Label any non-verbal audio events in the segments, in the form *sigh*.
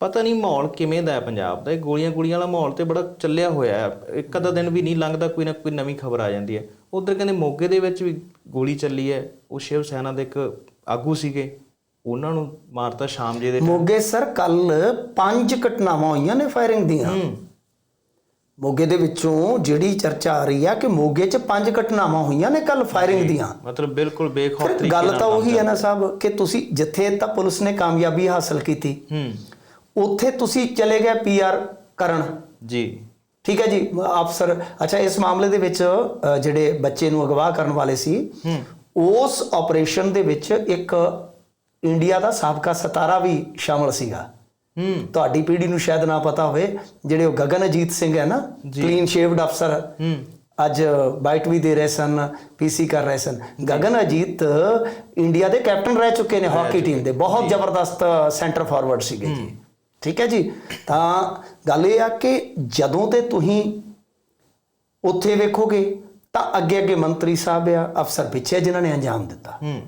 ਪਤਾ ਨਹੀਂ ਮਾਹੌਲ ਕਿਵੇਂ ਦਾ ਹੈ ਪੰਜਾਬ ਦਾ। ਇਹ ਗੋਲੀਆਂ ਗੋਲੀਆਂ ਵਾਲਾ ਮਾਹੌਲ ਤੇ ਬੜਾ ਚੱਲਿਆ ਹੋਇਆ ਹੈ। ਇੱਕ ਅੱਧਾ ਦਿਨ ਵੀ ਨਹੀਂ ਲੰਘਦਾ ਕੋਈ ਨਾ ਕੋਈ ਨਵੀਂ ਖਬਰ ਆ ਜਾਂਦੀ ਹੈ। ਉਧਰ ਕਹਿੰਦੇ ਮੋਗੇ ਦੇ ਵਿੱਚ ਵੀ ਗੋਲੀ ਚੱਲੀ ਹੈ। ਉਹ ਸ਼ਿਵ ਸੈਨਾ ਦੇ ਇੱਕ ਆਗੂ ਸੀਗੇ। ਉਹਨਾਂ ਨੂੰ ਮਾਰਤਾ ਸ਼ਾਮ ਜੇ ਦੇ ਮੋਗੇ ਸਰ ਕੱਲ ਪੰਜ ਘਟਨਾਵਾਂ ਹੋਈਆਂ ਨੇ ਫਾਇਰਿੰਗ ਦੀਆਂ। ਮੋਗੇ ਦੇ ਵਿੱਚੋਂ ਜਿਹੜੀ ਚਰਚਾ ਆ ਰਹੀ ਆ ਕਿ ਮੋਗੇ 'ਚ ਪੰਜ ਘਟਨਾਵਾਂ ਹੋਈਆਂ ਨੇ ਕੱਲ ਫਾਇਰਿੰਗ ਦੀਆਂ। ਮਤਲਬ ਬਿਲਕੁਲ ਬੇਖੌਫ ਤਰੀਕੇ ਗੱਲ ਨਾਲ ਤਾਂ ਕੰਮ ਉਹੀ ਹੈ ਨਾ ਸਾਹਿਬ ਕਿ ਤੁਸੀਂ ਜਿੱਥੇ ਤਾਂ ਪੁਲਿਸ ਨੇ ਕਾਮਯਾਬੀ ਹਾਸਲ ਕੀਤੀ। ਹੂੰ। ਉੱਥੇ ਤੁਸੀਂ ਚਲੇ ਗਏ ਪੀਆਰ ਕਰਨ। ਜੀ। ਠੀਕ ਹੈ ਜੀ। ਅਫਸਰ ਅੱਛਾ ਇਸ ਮਾਮਲੇ ਦੇ ਵਿੱਚ ਜਿਹੜੇ ਬੱਚੇ ਨੂੰ ਅਗਵਾ ਕਰਨ ਵਾਲੇ ਸੀ ਉਸ ਆਪਰੇਸ਼ਨ ਦੇ ਵਿੱਚ ਇੱਕ ਇੰਡੀਆ ਦਾ ਸਾਬਕਾ ਸਤਾਰਾ ਵੀ ਸ਼ਾਮਲ ਸੀਗਾ। ਹੂੰ। ਤੁਹਾਡੀ ਪੀੜ੍ਹੀ ਨੂੰ ਸ਼ਾਇਦ ਨਾ ਪਤਾ ਹੋਵੇ ਜਿਹੜੇ ਉਹ ਗਗਨਜੀਤ ਸਿੰਘ ਹੈ ਨਾ ਕਲੀਨ ਸ਼ੇਵਡ ਅਫਸਰ ਹੂੰ। ਅੱਜ ਬਾਈਟ ਵੀ ਦੇ ਰਹੇ ਸਨ ਪੀਸੀ ਕਰ ਰਹੇ ਸਨ। ਗਗਨ ਅਜੀਤ ਇੰਡੀਆ ਦੇ ਕੈਪਟਨ ਰਹਿ ਚੁੱਕੇ ਨੇ ਹਾਕੀ ਟੀਮ ਦੇ। ਬਹੁਤ ਜ਼ਬਰਦਸਤ ਸੈਂਟਰ ਫਾਰਵਰਡ ਸੀਗੇ ਜੀ। ਠੀਕ ਹੈ ਜੀ? ਤਾਂ ਗੱਲ ਇਹ ਆ ਕਿ ਜਦੋਂ ਤੇ ਤੁਸੀਂ ਉੱਥੇ ਵੇਖੋਗੇ ਤਾਂ ਅੱਗੇ ਅੱਗੇ ਮੰਤਰੀ ਸਾਹਿਬ ਆ ਅਫਸਰ ਪਿੱਛੇ ਜਿਨ੍ਹਾਂ ਨੇ ਅੰਜਾਮ ਦਿੱਤਾ। ਹੂੰ।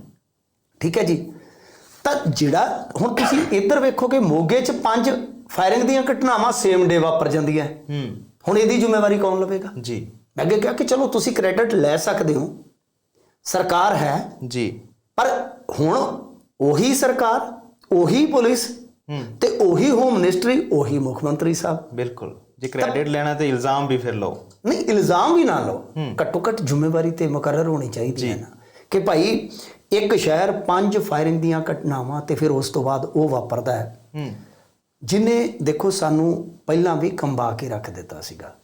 ਠੀਕ ਹੈ ਜੀ? ਤਾਂ ਜਿਹੜਾ ਹੁਣ ਤੁਸੀਂ ਇੱਧਰ ਵੇਖੋਗੇ ਮੋਗੇ 'ਚ ਪੰਜ ਫਾਇਰਿੰਗ ਦੀਆਂ ਘਟਨਾਵਾਂ ਸੇਮ ਡੇ ਵਾਪਰ ਜਾਂਦੀਆਂ। ਹੂੰ। ਹੁਣ ਇਹਦੀ ਜ਼ਿੰਮੇਵਾਰੀ ਕੌਣ ਲਵੇਗਾ? ਜੀ। ਮੈਂ ਅੱਗੇ ਕਿਹਾ ਕਿ ਚਲੋ ਤੁਸੀਂ ਕ੍ਰੈਡਿਟ ਲੈ ਸਕਦੇ ਹੋ। ਸਰਕਾਰ ਹੈ। ਜੀ। ਪਰ ਹੁਣ ਉਹੀ ਸਰਕਾਰ ਉਹੀ ਪੁਲਿਸ ਤੇ ਉਹੀ ਹੋਮ ਮਿਨਿਸਟਰੀ ਉਹੀ ਮੁੱਖ ਮੰਤਰੀ ਸਾਹਿਬ। ਬਿਲਕੁਲ। ਜੇ ਕ੍ਰੈਡਿਟ ਲੈਣਾ ਤੇ ਇਲਜ਼ਾਮ ਵੀ ਫਿਰ ਲਓ। ਨਹੀਂ ਇਲਜ਼ਾਮ ਵੀ ਨਾ ਲਓ। ਘੱਟੋ ਘੱਟ ਜ਼ਿੰਮੇਵਾਰੀ ਤੇ ਮੁਕਰਰ ਹੋਣੀ ਚਾਹੀਦੀ ਹੈ ਨਾ। ਕਿ ਭਾਈ ਇੱਕ ਸ਼ਹਿਰ ਪੰਜ ਫਾਇਰਿੰਗ ਦੀਆਂ ਘਟਨਾਵਾਂ ਤੇ ਫਿਰ ਉਸ ਤੋਂ ਬਾਅਦ ਉਹ ਵਾਪਰਦਾ ਹੈ। ਜਿਨੇ ਦੇਖੋ ਸਾਨੂੰ ਪਹਿਲਾਂ ਵੀ ਕੰਬਾ ਕੇ ਰੱਖ ਦਿੱਤਾ ਸੀਗਾ।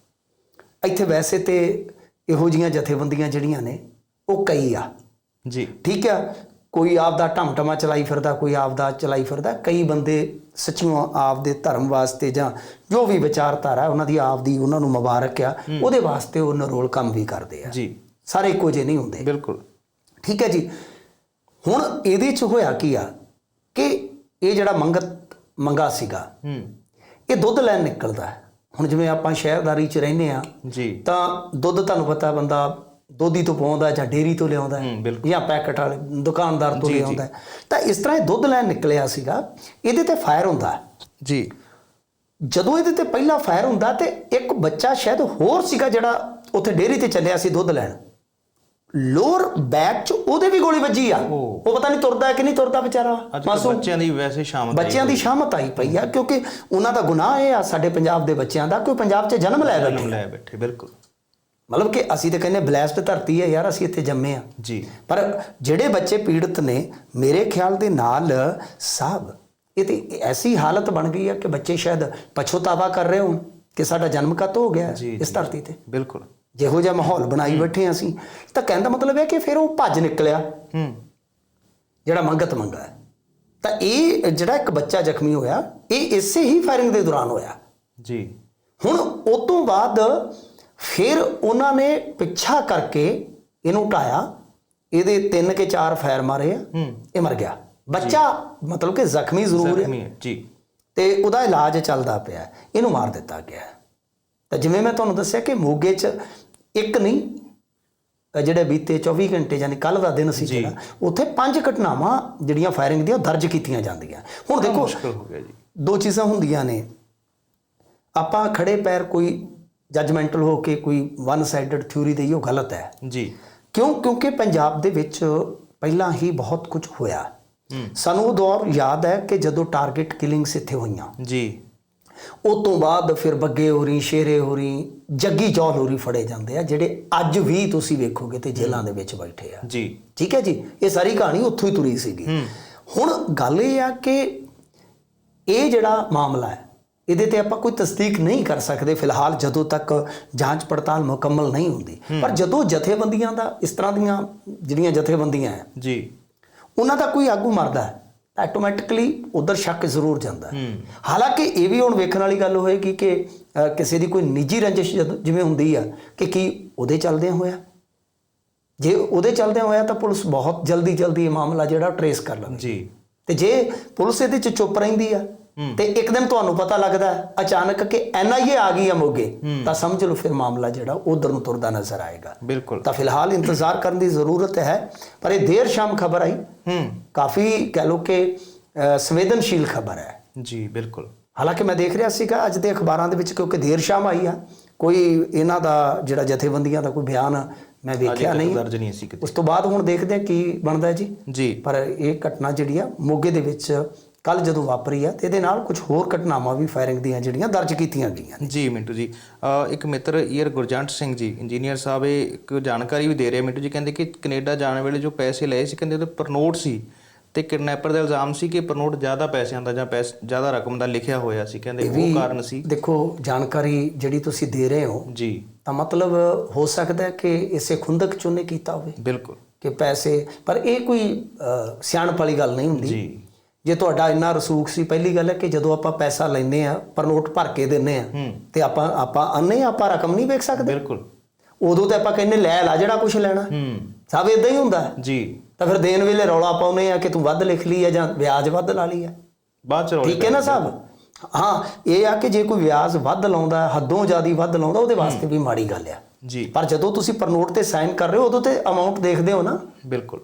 ਇੱਥੇ ਵੈਸੇ ਤੇ ਇਹੋ ਜੀਆਂ ਜਥੇਬੰਦੀਆਂ ਜਿਹੜੀਆਂ ਨੇ ਉਹ ਕਈ ਆ। ਜੀ। ਠੀਕ ਆ? ਕੋਈ ਆਪ ਦਾ ਢਮਟਮਾ ਚਲਾਈ ਫਿਰਦਾ ਕੋਈ ਆਪ ਦਾ ਚਲਾਈ ਫਿਰਦਾ ਕਈ ਬੰਦੇ ਸੱਚੀਓ ਆਪ ਦੇ ਧਰਮ ਵਾਸਤੇ ਜਾਂ ਜੋ ਵੀ ਵਿਚਾਰਧਾਰਾ ਉਹਨਾਂ ਦੀ ਆਪ ਦੀ ਉਹਨਾਂ ਨੂੰ ਮੁਬਾਰਕ ਆ ਉਹਦੇ ਵਾਸਤੇ ਉਹ ਨਰੋਲ ਕੰਮ ਵੀ ਕਰਦੇ ਆ। ਜੀ। ਸਾਰੇ ਇੱਕੋ ਜਿਹੇ ਨਹੀਂ ਹੁੰਦੇ। ਬਿਲਕੁਲ। ਠੀਕ ਹੈ ਜੀ। ਹੁਣ ਇਹਦੇ ਚ ਹੋਇਆ ਕੀ ਆ ਕਿ ਇਹ ਜਿਹੜਾ ਮੰਗਤ ਮੰਗਾ ਸੀਗਾ ਹੂੰ। ਇਹ ਦੁੱਧ ਲੈਣ ਨਿਕਲਦਾ ਹੁਣ ਜਿਵੇਂ ਆਪਾਂ ਸ਼ਹਿਰਦਾਰੀ ਚ ਰਹਿੰਦੇ ਆ ਜੀ। ਤਾਂ ਦੁੱਧ ਤੁਹਾਨੂੰ ਪਤਾ ਬੰਦਾ ਦੋਧੀ ਤੋਂ ਪਾਉਂਦਾ ਜਾਂ ਡੇਰੀ ਤੋਂ ਲਿਆਉਂਦਾ ਜਾਂ ਪੈਕਟ ਵਾਲੇ ਦੁਕਾਨਦਾਰ ਤੋਂ ਲਿਆਉਂਦਾ ਤਾਂ ਇਸ ਤਰ੍ਹਾਂ ਇਹ ਦੁੱਧ ਲੈਣ ਨਿਕਲਿਆ ਸੀਗਾ ਇਹਦੇ ਤੇ ਫਾਇਰ ਹੁੰਦਾ। ਜੀ। ਜਦੋਂ ਇਹਦੇ ਤੇ ਪਹਿਲਾ ਫਾਇਰ ਹੁੰਦਾ ਤੇ ਇੱਕ ਬੱਚਾ ਸ਼ਾਇਦ ਹੋਰ ਸੀਗਾ ਜਿਹੜਾ ਉੱਥੇ ਡੇਰੀ ਤੇ ਚੱਲਿਆ ਸੀ ਦੁੱਧ ਲੈਣ। ਲੋਅਰ ਬੈਕ ਚ ਉਹਦੇ ਵੀ ਗੋਲੀ ਵੱਜੀ ਆ। ਉਹ ਪਤਾ ਨਹੀਂ ਤੁਰਦਾ ਕਿ ਨਹੀਂ ਤੁਰਦਾ ਵਿਚਾਰਾ? ਮਾਸੂਮ ਬੱਚਿਆਂ ਦੀ ਵੈਸੇ ਸ਼ਾਮ ਦਾ ਬੱਚਿਆਂ ਦੀ ਸ਼ਾਮਤ ਆਈ ਪਈ ਆ ਕਿਉਂਕਿ ਉਹਨਾਂ ਦਾ ਗੁਨਾਹ ਇਹ ਆ ਸਾਡੇ ਪੰਜਾਬ ਦੇ ਬੱਚਿਆਂ ਦਾ ਕਿ ਉਹ ਪੰਜਾਬ 'ਚ ਜਨਮ ਲੈ ਬੈਠੇ। ਜਨਮ ਲੈ ਬੈਠੇ ਬਿਲਕੁਲ। ਮਤਲਬ ਕਿ ਅਸੀਂ ਤਾਂ ਕਹਿੰਦੇ ਬਲੈਸਡ ਧਰਤੀ ਹੈ ਯਾਰ ਅਸੀਂ ਇੱਥੇ ਜੰਮੇ ਆ ਜੀ। ਪਰ ਜਿਹੜੇ ਬੱਚੇ ਪੀੜਤ ਨੇ ਮੇਰੇ ਖਿਆਲ ਦੇ ਨਾਲ ਸਾਹਿਬ ਇਹ ਤੇ ਐਸੀ ਹਾਲਤ ਬਣ ਗਈ ਹੈ ਕਿ ਬੱਚੇ ਸ਼ਾਇਦ ਪਛਤਾਵਾ ਕਰ ਰਹੇ ਹੋਣ ਕਿ ਸਾਡਾ ਜਨਮ ਕਦ ਹੋ ਗਿਆ ਇਸ ਧਰਤੀ ਤੇ। ਬਿਲਕੁਲ। ਜਿਹੋ ਜਿਹਾ ਮਾਹੌਲ ਬਣਾਈ ਬੈਠੇ ਅਸੀਂ। ਤਾਂ ਕਹਿਣ ਦਾ ਮਤਲਬ ਹੈ ਕਿ ਫਿਰ ਉਹ ਭੱਜ ਨਿਕਲਿਆ। ਹੂੰ। ਜਿਹੜਾ ਮੰਗਤ ਮੰਗਾ ਹੈ। ਤਾਂ ਇਹ ਜਿਹੜਾ ਇੱਕ ਬੱਚਾ ਜ਼ਖਮੀ ਹੋਇਆ ਇਹ ਇਸੇ ਹੀ ਫਾਇਰਿੰਗ ਦੇ ਦੌਰਾਨ ਹੋਇਆ। ਜੀ। ਹੁਣ ਉਸ ਤੋਂ ਬਾਅਦ ਫਿਰ ਉਹਨਾਂ ਨੇ ਪਿੱਛਾ ਕਰਕੇ ਇਹਨੂੰ ਢਾਇਆ। ਇਹਦੇ ਤਿੰਨ ਕੇ ਚਾਰ ਫਾਇਰ ਮਾਰੇ ਆ। ਇਹ ਮਰ ਗਿਆ। ਬੱਚਾ ਮਤਲਬ ਕਿ ਜ਼ਖਮੀ ਜ਼ਰੂਰ ਹੈ। ਜੀ। ਤੇ ਉਹਦਾ ਇਲਾਜ ਚੱਲਦਾ ਪਿਆ। ਇਹਨੂੰ ਮਾਰ ਦਿੱਤਾ ਗਿਆ। ਤਾਂ ਜਿਵੇਂ ਮੈਂ ਤੁਹਾਨੂੰ ਦੱਸਿਆ ਕਿ ਮੋਗੇ 'ਚ ਇੱਕ ਨਹੀਂ ਜਿਹੜੇ ਬੀਤੇ 24 ਘੰਟੇ ਯਾਨੀ ਕੱਲ ਦਾ ਦਿਨ ਸੀ ਜਿਹੜਾ ਉੱਥੇ ਪੰਜ ਘਟਨਾਵਾਂ ਜਿਹੜੀਆਂ ਫਾਇਰਿੰਗ ਦੀਆਂ ਦਰਜ ਕੀਤੀਆਂ ਜਾਂਦੀਆਂ। ਹੁਣ ਦੇਖੋ ਮੁਸ਼ਕਲ ਹੋ ਗਿਆ ਜੀ। ਦੋ ਚੀਜ਼ਾਂ ਹੁੰਦੀਆਂ ਨੇ। ਆਪਾਂ ਖੜੇ ਪੈਰ ਕੋਈ ਜੱਜਮੈਂਟਲ ਹੋ ਕੇ ਕੋਈ ਵਨ ਸਾਈਡਡ ਥਿਊਰੀ ਦੇਈਏ ਉਹ ਗਲਤ ਹੈ। ਜੀ। ਕਿਉਂ? ਕਿਉਂਕਿ ਪੰਜਾਬ ਦੇ ਵਿੱਚ ਪਹਿਲਾਂ ਹੀ ਬਹੁਤ ਕੁਝ ਹੋਇਆ। ਸਾਨੂੰ ਉਹ ਦੌਰ ਯਾਦ ਹੈ ਕਿ ਜਦੋਂ ਟਾਰਗੇਟ ਕਿਲਿੰਗਸ ਇੱਥੇ ਹੋਈਆਂ। ਜੀ। ਉਸ ਤੋਂ ਬਾਅਦ ਫਿਰ ਬੱਗੇ ਹੋਰੀ ਸ਼ੇਰੇ ਹੋਰੀ ਜੱਗੀ ਚੌਲ ਹੋਰੀ ਫੜੇ ਜਾਂਦੇ ਆ ਜਿਹੜੇ ਅੱਜ ਵੀ ਤੁਸੀਂ ਵੇਖੋਗੇ ਤੇ ਜੇਲ੍ਹਾਂ ਦੇ ਵਿੱਚ ਬੈਠੇ ਆ। ਜੀ। ਠੀਕ ਹੈ ਜੀ? ਇਹ ਸਾਰੀ ਕਹਾਣੀ ਉੱਥੋਂ ਹੀ ਤੁਰੀ ਸੀਗੀ। ਹੁਣ ਗੱਲ ਇਹ ਆ ਕਿ ਇਹ ਜਿਹੜਾ ਮਾਮਲਾ ਹੈ ਇਹਦੇ ਤੇ ਆਪਾਂ ਕੋਈ ਤਸਦੀਕ ਨਹੀਂ ਕਰ ਸਕਦੇ ਫਿਲਹਾਲ ਜਦੋਂ ਤੱਕ ਜਾਂਚ ਪੜਤਾਲ ਮੁਕੰਮਲ ਨਹੀਂ ਹੁੰਦੀ। ਪਰ ਜਦੋਂ ਜਥੇਬੰਦੀਆਂ ਦਾ ਇਸ ਤਰ੍ਹਾਂ ਦੀਆਂ ਜਿਹੜੀਆਂ ਜਥੇਬੰਦੀਆਂ ਹੈ ਜੀ। ਉਹਨਾਂ ਦਾ ਕੋਈ ਆਗੂ ਮਰਦਾ ਹੈ ਆਟੋਮੈਟਿਕਲੀ ਉਧਰ ਸ਼ੱਕ ਜ਼ਰੂਰ ਜਾਂਦਾ ਹੈ। ਹਾਲਾਂਕਿ ਇਹ ਵੀ ਹੁਣ ਵੇਖਣ ਵਾਲੀ ਗੱਲ ਹੋਏਗੀ ਕਿ ਕਿਸੇ ਦੀ ਕੋਈ ਨਿੱਜੀ ਰੰਜਿਸ਼ ਜਿਵੇਂ ਹੁੰਦੀ ਆ ਕਿ ਕੀ ਉਹਦੇ ਚੱਲਦਿਆਂ ਹੋਇਆ? ਜੇ ਉਹਦੇ ਚੱਲਦਿਆਂ ਹੋਇਆ ਤਾਂ ਪੁਲਿਸ ਬਹੁਤ ਜਲਦੀ ਜਲਦੀ ਇਹ ਮਾਮਲਾ ਜਿਹੜਾ ਟਰੇਸ ਕਰ ਲਵੇ ਜੀ। ਤੇ ਜੇ ਪੁਲਿਸ ਇਹਦੇ ਚ ਚੁੱਪ ਰਹਿੰਦੀ ਆ ਤੇ ਇੱਕ ਦਿਨ ਤੁਹਾਨੂੰ ਪਤਾ ਲੱਗਦਾ ਹੈ ਅਚਾਨਕ ਕਿ ਐਨਆਈਏ ਆ ਗਈ ਆ ਮੋਗੇ। ਤਾਂ ਸਮਝ ਲਓ ਫਿਰ ਮਾਮਲਾ ਜਿਹੜਾ ਉਧਰ ਨੂੰ ਤੁਰਦਾ ਨਜ਼ਰ ਆਏਗਾ। ਬਿਲਕੁਲ। ਤਾਂ ਫਿਲਹਾਲ ਇੰਤਜ਼ਾਰ ਕਰਨ ਦੀ ਜ਼ਰੂਰਤ ਹੈ ਪਰ ਇਹ ਦੇਰ ਸ਼ਾਮ ਖਬਰ ਆਈ। ਹੂੰ। ਕਾਫੀ ਕਹਿ ਲੋ ਕਿ ਸੰਵੇਦਨਸ਼ੀਲ ਖਬਰ ਹੈ। ਜੀ ਬਿਲਕੁਲ। ਹਾਲਾਂਕਿ ਮੈਂ ਦੇਖ ਰਿਹਾ ਸੀਗਾ ਅੱਜ ਦੇ ਅਖਬਾਰਾਂ ਦੇ ਵਿੱਚ ਕਿਉਂਕਿ ਦੇਰ ਸ਼ਾਮ ਆਈ ਆ ਕੋਈ ਇਹਨਾਂ ਦਾ ਜਿਹੜਾ ਜਥੇਬੰਦੀਆਂ ਦਾ ਕੋਈ ਬਿਆਨ ਮੈਂ ਵੇਖਿਆ ਨਹੀਂ। ਦਰਜ ਨਹੀਂ ਸੀ ਕਿਤੇ। ਉਸ ਤੋਂ ਬਾਅਦ ਹੁਣ ਦੇਖਦੇ ਹਾਂ ਕੀ ਬਣਦਾ ਹੈ ਜੀ। ਜੀ। ਪਰ ਇਹ ਘਟਨਾ ਜਿਹੜੀ ਆ ਮੋਗੇ ਦੇ ਵਿੱਚ ਕੱਲ ਜਦੋਂ ਵਾਪਰੀ ਆ ਤੇ ਇਹਦੇ ਨਾਲ ਕੁਝ ਹੋਰ ਘਟਨਾਵਾਂ ਵੀ ਫਾਇਰਿੰਗ ਦੀਆਂ ਜਿਹੜੀਆਂ ਦਰਜ ਕੀਤੀਆਂ ਗਈਆਂ ਜੀ ਮਿੰਟੂ ਜੀ ਇੱਕ ਮਿੱਤਰ ਈਅਰ ਗੁਰਜੰਟ ਸਿੰਘ ਜੀ ਇੰਜੀਨੀਅਰ ਸਾਹਿਬ ਇਹ ਇੱਕ ਜਾਣਕਾਰੀ ਵੀ ਦੇ ਰਹੇ ਮਿੰਟੂ ਜੀ ਕਹਿੰਦੇ ਕਿ ਕੈਨੇਡਾ ਜਾਣ ਵੇਲੇ ਜੋ ਪੈਸੇ ਲਏ ਸੀ ਕਹਿੰਦੇ ਉਹਦੇ ਪਰਨੋਟ ਸੀ ਤੇ ਕਿਡਨੈਪਰ ਦਾ ਇਲਜ਼ਾਮ ਸੀ ਕਿ ਪਰਨੋਟ ਜ਼ਿਆਦਾ ਪੈਸਿਆਂ ਦਾ ਜਾਂ ਪੈਸ ਜ਼ਿਆਦਾ ਰਕਮ ਦਾ ਲਿਖਿਆ ਹੋਇਆ ਸੀ ਕਹਿੰਦੇ ਉਹ ਕਾਰਨ ਸੀ। ਦੇਖੋ ਜਾਣਕਾਰੀ ਜਿਹੜੀ ਤੁਸੀਂ ਦੇ ਰਹੇ ਹੋ ਜੀ। ਤਾਂ ਮਤਲਬ ਹੋ ਸਕਦਾ ਹੈ ਕਿ ਇਸੇ ਖੁੰਦਕ ਚੋਂ ਕੀਤਾ ਹੋਵੇ ਬਿਲਕੁਲ। ਕਿ ਪੈਸੇ ਪਰ ਇਹ ਕੋਈ ਸਿਆਣਪ ਵਾਲੀ ਗੱਲ ਨਹੀਂ ਹੁੰਦੀ। ਜੀ। ਜੇ ਤੁਹਾਡਾ ਇੰਨਾ ਰਸੂਖ ਸੀ ਪਹਿਲੀ ਗੱਲ ਹੈ ਕਿ ਜਦੋਂ ਆਪਾਂ ਪੈਸਾ ਲੈਂਦੇ ਆ ਪਰ ਨੋਟ ਭਰ ਕੇ ਦਿੰਨੇ ਆ ਤੇ ਆਪਾਂ ਆਪਾਂ ਅੰਨੇ ਆਪਾਂ ਰਕਮ ਨਹੀਂ ਵੇਖ ਸਕਦੇ। ਬਿਲਕੁਲ। ਉਦੋਂ ਤੇ ਆਪਾਂ ਕਹਿੰਦੇ ਲੈ ਲਾ ਜਿਹੜਾ ਕੁਝ ਲੈਣਾ। ਹੂੰ। ਸਭ ਇਦਾਂ ਹੀ ਹੁੰਦਾ। ਜੀ। ਤਾਂ ਫਿਰ ਦੇਣ ਵੇਲੇ ਰੌਲਾ ਪਾਉਨੇ ਆ ਕਿ ਤੂੰ ਵੱਧ ਲਿਖ ਲਈ ਆ ਜਾਂ ਵਿਆਜ ਵੱਧ ਲਾ ਲਈ ਆ ਬਾਅਦ ਚ ਰੌਲੇ ਠੀਕ ਹੈ ਨਾ ਸਾਹਿਬ? ਹਾਂ ਇਹ ਆ ਕਿ ਜੇ ਕੋਈ ਵਿਆਜ ਵੱਧ ਲਾਉਂਦਾ ਹੱਦੋਂ ਜ਼ਿਆਦੀ ਵੱਧ ਲਾਉਂਦਾ ਉਹਦੇ ਵਾਸਤੇ ਵੀ ਮਾੜੀ ਗੱਲ ਆ। ਜੀ। ਪਰ ਜਦੋਂ ਤੁਸੀਂ ਪਰਨੋਟ ਤੇ ਸਾਈਨ ਕਰ ਰਹੇ ਹੋ ਉਦੋਂ ਤੇ ਅਮਾਉਂਟ ਦੇਖਦੇ ਹੋ ਨਾ। ਬਿਲਕੁਲ।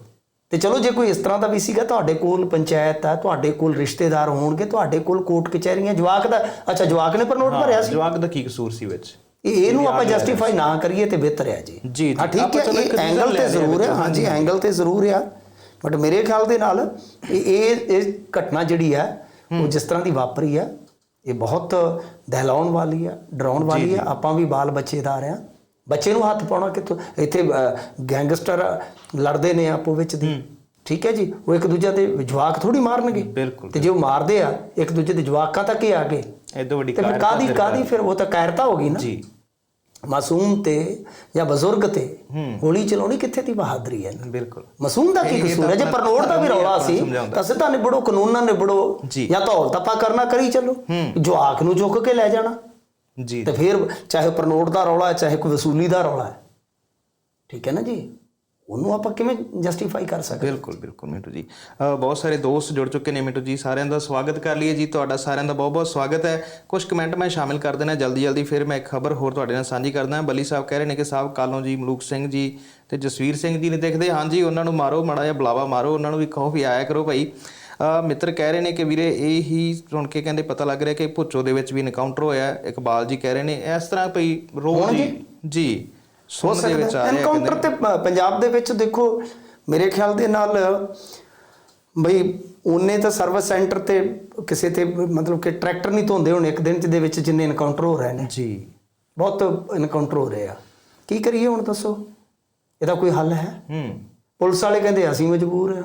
ਤੇ ਚਲੋ ਜੇ ਕੋਈ ਇਸ ਤਰ੍ਹਾਂ ਦਾ ਵੀ ਸੀਗਾ ਤੁਹਾਡੇ ਕੋਲ ਪੰਚਾਇਤ ਹੈ ਤੁਹਾਡੇ ਕੋਲ ਰਿਸ਼ਤੇਦਾਰ ਹੋਣਗੇ ਤੁਹਾਡੇ ਕੋਲ ਕੋਰਟ ਕਚਹਿਰੀਆਂ ਜਵਾਕ ਦਾ ਅੱਛਾ ਜਵਾਕ ਨੇ ਪਰਨੋਟ ਭਰਿਆ ਸੀ? ਜਵਾਕ ਦਾ ਕੀ ਕਸੂਰ ਸੀ ਵਿੱਚ? ਇਹ ਇਹਨੂੰ ਆਪਾਂ ਜਸਟੀਫਾਈ ਨਾ ਕਰੀਏ ਤੇ ਬਿਹਤਰ ਹੈ ਜੀ। ਜੀ, ਜੀ। ਹਾਂ ਠੀਕ ਹੈ ਇਹ ਐਂਗਲ ਤੇ ਜ਼ਰੂਰ ਹੈ ਵਿੱਚ, ਹਾਂਜੀ ਐਂਗਲ ਤੇ ਜ਼ਰੂਰ ਆ। ਬਟ ਮੇਰੇ ਖਿਆਲ ਦੇ ਨਾਲ ਇਹ ਇਹ ਇਹ ਘਟਨਾ ਜਿਹੜੀ ਹੈ ਉਹ ਜਿਸ ਤਰ੍ਹਾਂ ਦੀ ਵਾਪਰੀ ਹੈ ਇਹ ਬਹੁਤ ਦਹਿਲਾਉਣ ਵਾਲੀ ਹੈ ਡਰਾਉਣ ਵਾਲੀ ਹੈ ਆਪਾਂ ਵੀ ਬਾਲ ਬੱਚੇਦਾਰ ਆ। ਬੱਚੇ ਨੂੰ ਹੱਥ ਪਾਉਣਾ ਕਿੱਥੋਂ? ਇੱਥੇ ਗੈਂਗਸਟਰ ਲੜਦੇ ਨੇ ਆਪੋ ਵਿੱਚ ਦੀ। ਠੀਕ ਹੈ ਜੀ? ਉਹ ਇੱਕ ਦੂਜੇ ਦੇ ਜਵਾਕ ਥੋੜੀ ਮਾਰਨਗੇ। ਬਿਲਕੁਲ ਤੇ ਜੇ ਉਹ ਮਾਰਦੇ ਆ ਇੱਕ ਦੂਜੇ ਦੇ ਜਵਾਕਾਂ ਤੱਕ ਹੀ ਆ ਗਏ। ਐਦੋਂ ਵੱਡੀ ਤੇ ਕਾਇਰਤਾ ਕਾਦੀ ਕਾਦੀ ਫਿਰ ਉਹ ਤਾਂ ਕਾਇਰਤਾ ਹੋ ਗਈ ਨਾ। ਜੀ। ਮਾਸੂਮ ਤੇ ਜਾਂ ਬਜ਼ੁਰਗ ਤੇ। ਗੋਲੀ ਚਲਾਉਣੀ ਕਿੱਥੇ ਦੀ ਬਹਾਦਰੀ ਹੈ ਬਿਲਕੁਲ। ਮਾਸੂਮ ਦਾ ਕੀ ਕਸੂਰ ਹੈ? ਜੇ ਤਾਂ ਪਰਨੋਟ ਦਾ ਵੀ ਰੌਲਾ ਸੀ। ਤਾਂ ਸਿੱਧਾ ਨਿਬੜੋ ਕਾਨੂੰਨਾਂ ਨਿਬੜੋ ਜੀ। ਜਾਂ ਧੌਲ ਤੱਪਾ ਕਰਨਾ ਕਰੀ ਚੱਲੋ। ਜਵਾਕ ਨੂੰ ਚੁੱਕ ਕੇ ਲੈ ਜਾਣਾ। ਜੀ ਤੇ ਫਿਰ ਚਾਹੇ ਪਰਨੋਟ ਦਾ ਰੌਲਾ ਹੈ ਚਾਹੇ ਕੋਈ ਵਸੂਲੀ ਦਾ ਰੌਲਾ ਹੈ। ਠੀਕ ਹੈ ਨਾ ਜੀ? ਉਹਨੂੰ ਆਪਾਂ ਕਿਵੇਂ ਜਸਟੀਫਾਈ ਕਰ ਸਕਦੇ? ਬਿਲਕੁਲ ਬਿਲਕੁਲ ਮਿੰਟੂ ਜੀ। ਬਹੁਤ ਸਾਰੇ ਦੋਸਤ ਜੁੜ ਚੁੱਕੇ ਨੇ ਮਿੰਟੂ ਜੀ ਸਾਰਿਆਂ ਦਾ ਸਵਾਗਤ ਕਰ ਲਈਏ ਜੀ। ਤੁਹਾਡਾ ਸਾਰਿਆਂ ਦਾ ਬਹੁਤ ਬਹੁਤ ਸਵਾਗਤ ਹੈ। ਕੁਝ ਕਮੈਂਟ ਮੈਂ ਸ਼ਾਮਿਲ ਕਰ ਦੇਣਾ ਜਲਦੀ ਜਲਦੀ ਫਿਰ ਮੈਂ ਇੱਕ ਖਬਰ ਹੋਰ ਤੁਹਾਡੇ ਨਾਲ ਸਾਂਝੀ ਕਰਦਾ। ਹਾਂ ਬੱਲੀ ਸਾਹਿਬ ਕਹਿ ਰਹੇ ਨੇ ਕਿ ਸਾਹਿਬ ਕਾਲੋਂ ਜੀ ਮਲੂਕ ਸਿੰਘ ਜੀ ਤੇ ਜਸਵੀਰ ਸਿੰਘ ਜੀ ਨੇ ਦੇਖਦੇ। ਹਾਂਜੀ ਉਹਨਾਂ ਨੂੰ ਮਾਰੋ ਮਾੜਾ ਜਿਹਾ ਬੁਲਾਵਾ ਮਾਰੋ ਉਹਨਾਂ ਨੂੰ ਵੀ ਕਹੋ ਵੀ ਆਇਆ ਕਰੋ ਭਾਈ। ਮਿੱਤਰ ਕਹਿ ਰਹੇ ਨੇ ਕਿ ਵੀਰੇ ਇਹ ਹੀ ਸੁਣ ਕੇ ਕਹਿੰਦੇ ਪਤਾ ਲੱਗ ਰਿਹਾ ਕਿ ਭੁੱਚੋ ਦੇ ਵਿੱਚ ਵੀ ਇਨਕਾਊਂਟਰ ਹੋਇਆ। ਇਕਬਾਲ ਜੀ ਕਹਿ ਰਹੇ ਨੇ ਇਸ ਤਰ੍ਹਾਂ ਭਈ ਰੋਜ਼ ਜੀ ਜੀ? ਸੁਣ ਦੇ ਵਿੱਚ ਆ ਰਿਹਾ ਐਨਕਾਊਂਟਰ ਤੇ ਪੰਜਾਬ ਦੇ ਵਿੱਚ ਦੇਖੋ ਮੇਰੇ ਖਿਆਲ ਦੇ ਨਾਲ ਬਈ ਉਹਨੇ ਤਾਂ ਸਰਵਿਸ ਸੈਂਟਰ ਤੇ ਕਿਸੇ ਤੇ ਮਤਲਬ ਕਿ ਟਰੈਕਟਰ ਨਹੀਂ ਧੋਂਦੇ ਹੁਣ ਇੱਕ ਦਿਨ ਚ ਦੇ ਵਿੱਚ ਜਿੰਨੇ ਐਨਕਾਊਂਟਰ ਹੋ ਰਹੇ ਨੇ। ਜੀ। ਬਹੁਤ ਐਨਕਾਊਂਟਰ ਹੋ ਰਹੇ ਆ। ਕੀ ਕਰੀਏ ਹੁਣ ਦੱਸੋ? ਇਹਦਾ ਕੋਈ ਹੱਲ ਹੈ? ਹੂੰ। ਪੁਲਿਸ ਵਾਲੇ ਕਹਿੰਦੇ ਅਸੀਂ ਮਜਬੂਰ ਆ।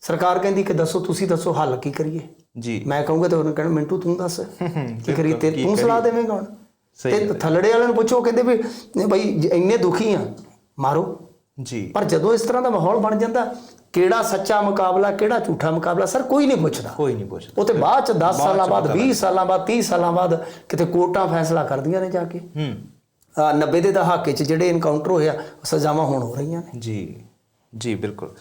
ਸਰਕਾਰ ਕਹਿੰਦੀ ਕਿ ਦੱਸੋ ਤੁਸੀਂ ਦੱਸੋ ਹੱਲ ਕੀ ਕਰੀਏ? ਜੀ। ਮੈਂ ਕਹੂੰਗਾ ਤੇ ਉਹਨੇ ਕਹਿਣਾ ਮਿੰਟੂ ਤੂੰ ਦੱਸ। *laughs* ਕੀ ਕਰੀਏ? ਤੇ ਤੂੰ ਸਲਾਹ ਦੇਵੇਂਗਾ ਹੁਣ? ਤੇ ਥੱਲੜੇ ਵਾਲਿਆਂ ਨੂੰ ਪੁੱਛੋ ਕਹਿੰਦੇ ਵੀ ਜੇ ਇੰਨੇ ਦੁਖੀ ਆ ਮਾਰੋ। ਜੀ। ਪਰ ਜਦੋਂ ਇਸ ਤਰ੍ਹਾਂ ਦਾ ਮਾਹੌਲ ਬਣ ਜਾਂਦਾ ਕਿਹੜਾ ਸੱਚਾ ਮੁਕਾਬਲਾ ਕਿਹੜਾ ਝੂਠਾ ਮੁਕਾਬਲਾ ਸਰ ਕੋਈ ਨਹੀਂ ਪੁੱਛਦਾ। ਕੋਈ ਨਹੀਂ ਪੁੱਛਦਾ। ਉਹ ਤੇ ਬਾਅਦ ਚ 10 ਬਾਅਦ ਸਾਲਾਂ ਬਾਅਦ ਪਤਾ 20 ਸਾਲਾਂ ਬਾਅਦ 30 ਸਾਲਾਂ ਬਾਅਦ ਕਿਤੇ ਕੋਰਟਾਂ ਫੈਸਲਾ ਕਰਦੀਆਂ ਨੇ ਜਾ ਕੇ। ਹੂੰ। ਆਹ 90 ਦੇ ਦਹਾਕੇ ਚ ਜਿਹੜੇ ਐਨਕਾਊਂਟਰ ਹੋਇਆ ਸਜ਼ਾਵਾਂ ਹੁਣ ਹੋ ਰਹੀਆਂ ਨੇ। ਜੀ। ਜੀ ਬਿਲਕੁਲ।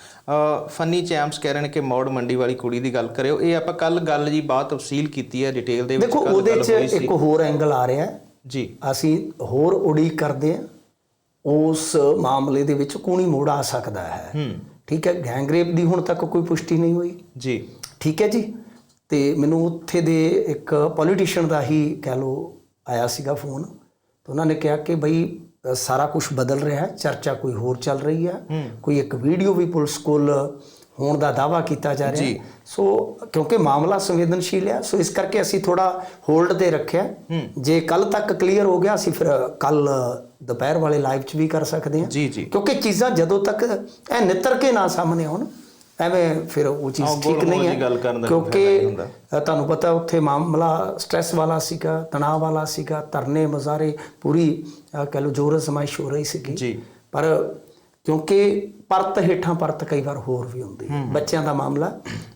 ਫਨੀ ਚੈਂਪਸ ਕਹਿ ਰਹੇ ਨੇ ਕਿ ਮੌੜ ਮੰਡੀ ਵਾਲੀ ਕੁੜੀ ਦੀ ਗੱਲ ਕਰਿਓ। ਇਹ ਆਪਾਂ ਕੱਲ ਗੱਲ ਜੀ ਬਾਤ ਤਫਸੀਲ ਕੀਤੀ ਹੈ ਡਿਟੇਲ ਦੇ ਵਿੱਚ ਦੇਖੋ ਉਹਦੇ ਚ। ਇੱਕ ਹੋਰ ਐਂਗਲ ਆ ਰਿਹਾ। ਜੀ। ਅਸੀਂ ਹੋਰ ਉਡੀਕ ਕਰਦੇ ਹਾਂ। ਉਸ ਮਾਮਲੇ ਦੇ ਵਿੱਚ ਕੂਣੀ ਮੋੜ ਆ ਸਕਦਾ ਹੈ। ਠੀਕ ਹੈ ਗੈਂਗਰੇਪ ਦੀ ਹੁਣ ਤੱਕ ਕੋਈ ਪੁਸ਼ਟੀ ਨਹੀਂ ਹੋਈ। ਜੀ। ਠੀਕ ਹੈ ਜੀ। ਤੇ ਮੈਨੂੰ ਉੱਥੇ ਦੇ ਇੱਕ ਪੋਲੀਟੀਸ਼ੀਅਨ ਦਾ ਹੀ ਕਹਿ ਲੋ ਆਇਆ ਸੀਗਾ ਫੋਨ ਤੇ ਉਹਨਾਂ ਨੇ ਕਿਹਾ ਕਿ ਬਈ ਸਾਰਾ ਕੁਝ ਬਦਲ ਰਿਹਾ ਹੈ ਚਰਚਾ ਕੋਈ ਹੋਰ ਚੱਲ ਰਹੀ ਹੈ ਕੋਈ ਇੱਕ ਵੀਡੀਓ ਵੀ ਪੁਲਿਸ ਕੋਲ ਹੋਣ ਦਾ ਦਾਵਾ ਕੀਤਾ ਜਾ ਰਿਹਾ ਹੈ। ਸੋ ਕਿਉਂਕਿ ਮਾਮਲਾ ਸੰਵੇਦਨਸ਼ੀਲ ਹੈ ਸੋ ਇਸ ਕਰਕੇ ਅਸੀਂ ਥੋੜਾ ਹੋਲਡ ਤੇ ਰੱਖਿਆ ਜੇ ਕੱਲ ਤੱਕ ਕਲੀਅਰ ਹੋ ਗਿਆ ਅਸੀਂ ਫਿਰ ਕੱਲ ਦੁਪਹਿਰ ਵਾਲੇ ਲਾਈਵ 'ਚ ਵੀ ਕਰ ਸਕਦੇ ਹਾਂ। ਕਿਉਂਕਿ ਚੀਜ਼ਾਂ ਜਦੋਂ ਤੱਕ ਇਹ ਨਿੱਤਰ ਕੇ ਨਾ ਸਾਹਮਣੇ ਆਉਣ ਐਵੇਂ ਫਿਰ ਉਹ ਚੀਜ਼ ਠੀਕ ਨਹੀਂ ਹੈ ਕਿਉਂਕਿ ਤੁਹਾਨੂੰ ਪਤਾ ਉੱਥੇ ਮਾਮਲਾ ਸਟ੍ਰੈਸ ਵਾਲਾ ਸੀਗਾ ਤਣਾਅ ਵਾਲਾ ਸੀਗਾ ਧਰਨੇ ਮਜ਼ਾਰੇ ਪੂਰੀ ਕਹਿ ਲਓ ਜੋਰ ਅਜ਼ਮਾਇਸ਼ ਹੋ ਰਹੀ ਸੀਗੀ। ਜੀ। ਪਰ ਕਿਉਂਕਿ ਪਰਤ ਹੇਠਾਂ ਪਰਤ ਕਈ ਵਾਰ ਹੋਰ ਵੀ ਹੁੰਦੀ ਹੈ। ਬੱਚਿਆਂ ਦਾ ਮਾਮਲਾ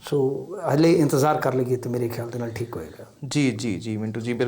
ਸੋ ਹਲੇ ਇੰਤਜ਼ਾਰ ਕਰ ਲਈਏ ਤੇ ਮੇਰੇ ਖਿਆਲ ਦੇ ਨਾਲ ਠੀਕ ਹੋਏਗਾ। ਜੀ ਜੀ ਜੀ ਮਿੰਟੂ ਜੀ ਬਿਲਕੁਲ।